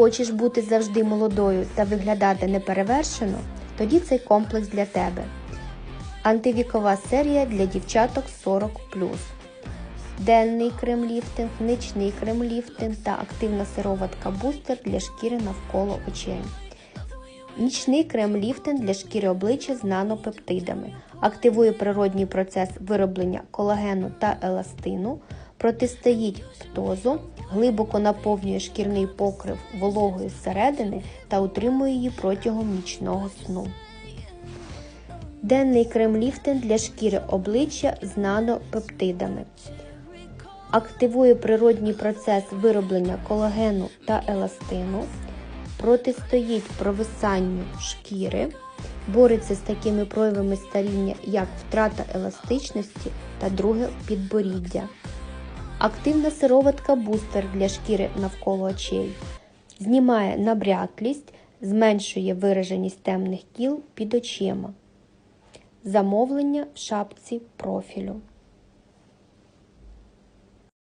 Хочеш бути завжди молодою та виглядати неперевершено? Тоді цей комплекс для тебе. Антивікова серія для дівчаток 40 Денний крем-ліфтинг, нічний крем-ліфтинг та активна сироватка бустер для шкіри навколо очей. Нічний крем-ліфтинг для шкіри обличчя з нанопептидами. Активує природній процес вироблення колагену та еластину, протистоїть птозу, глибоко наповнює шкірний покрив вологою зсередини та утримує її протягом нічного сну. Денний крем-ліфтинг для шкіри обличчя з нанопептидами. Активує природній процес вироблення колагену та еластину, протистоїть провисанню шкіри, бореться з такими проявами старіння, як втрата еластичності та друге підборіддя. Активна сироватка бустер для шкіри навколо очей. Знімає набряклість, зменшує вираженість темних кіл під очима. Замовлення в шапці профілю.